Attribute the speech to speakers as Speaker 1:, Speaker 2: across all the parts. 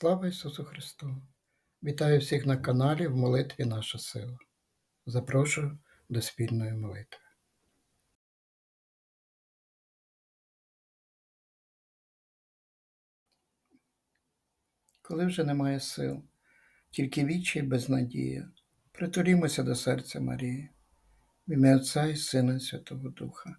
Speaker 1: Слава Ісусу Христу! Вітаю всіх на каналі в молитві Наша сила. Запрошую до спільної молитви. Коли вже немає сил, тільки вічі і безнадія, притулімося до серця Марії, в ім'я Отця і Сина Святого Духа.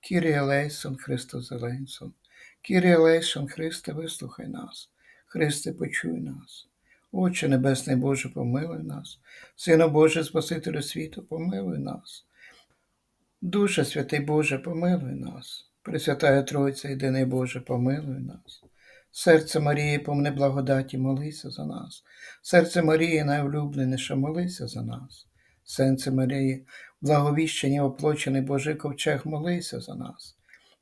Speaker 1: Кірія Лейсон, Христос Зеленсон, Кірія Лейсон, Христе, вислухай нас, Христе, почуй нас. Отче Небесний Боже, помилуй нас, Сину Боже, Спасителю світу, помилуй нас. Душе святий Боже, помилуй нас, Пресвятая Тройця, єдиний Боже, помилуй нас. Серце Марії, помни благодаті, молися за нас. Серце Марії, найулюбленіше, молися за нас. Серце Марії, благовіщені, оплочений Божий ковчег, молися за нас.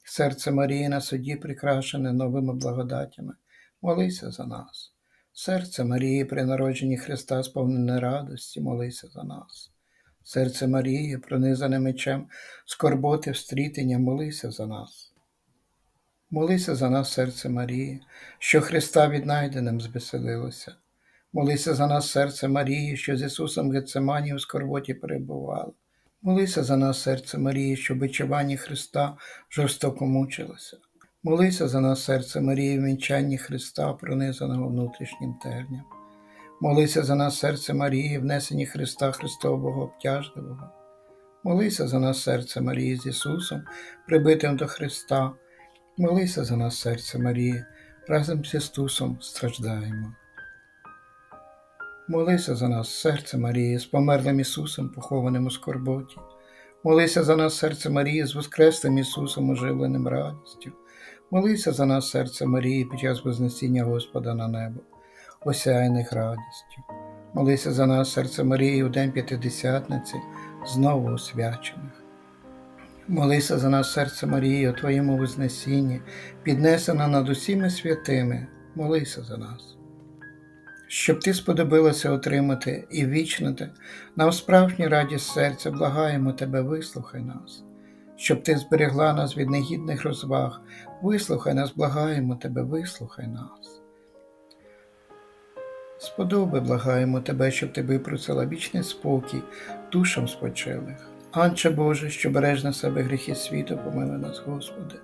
Speaker 1: Серце Марії на суді прикрашене новими благодатями, молися за нас. Серце Марії, при народженні Христа, сповнене радості, молися за нас. Серце Марії, пронизане мечем, скорботи, встрітення, молися за нас. Молися за нас, серце Марії, що Христа віднайденим збеселилося. Молися за нас, серце Марії, що з Ісусом Гецемані у скорботі перебувала. Молися за нас, серце Марії, що в бичуванні Христа жорстоко мучилося. Молися за нас, серце Марії, в вінчанні Христа, пронизаного внутрішнім терням. Молися за нас, серце Марії, внесенні Христа Христового обтяжливого. Молися за нас, серце Марії, з Ісусом, прибитим до Христа. Молися за нас, серце Марії, разом з Ісусом страждаємо. Молися за нас, серце Марії, з померлим Ісусом, похованим у скорботі. Молися за нас, серце Марії, з Воскреслим Ісусом, оживленим радістю. Молися за нас, серце Марії, під час Вознесіння Господа на небо, осяяних радістю. Молися за нас, серце Марії, у День П'ятидесятниці, знову освячених. Молися за нас, серце Марії, у Твоєму Вознесінні, піднесена над усіми святими, молися за нас. Щоб ти сподобилося отримати і вічнити нам справжню радість серця, благаємо тебе, вислухай нас, щоб ти зберегла нас від негідних розваг, вислухай нас, благаємо тебе, вислухай нас. Сподоби, благаємо тебе, щоб ти випросила вічний спокій душам спочилих. Анче Боже, що береш на себе гріхи світу, помилуй нас, Господи.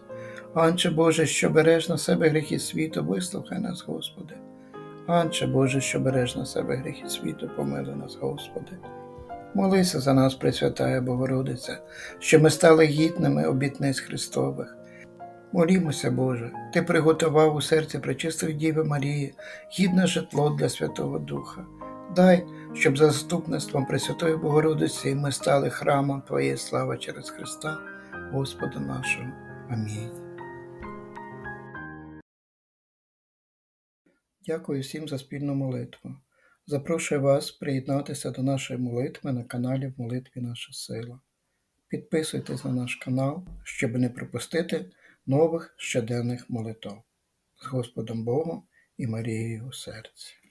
Speaker 1: Анче Боже, що береш на себе гріхи світу, вислухай нас, Господи. Анче Боже, що береш на себе гріхи світу, помилуй нас, Господи. Молися за нас, Пресвятая Богородиця, що ми стали гідними обітниць Христових. Молімося, Боже, Ти приготував у серці пречистої Діви Марії гідне житло для Святого Духа. Дай, щоб за заступництвом Пресвятої Богородиці ми стали храмом Твоєї слави через Христа, Господа нашого. Амінь. Дякую всім за спільну молитву. Запрошую вас приєднатися до нашої молитви на каналі в молитві Наша Сила. Підписуйтесь на наш канал, щоб не пропустити нових щоденних молитв з Господом Богом і Марією у серці.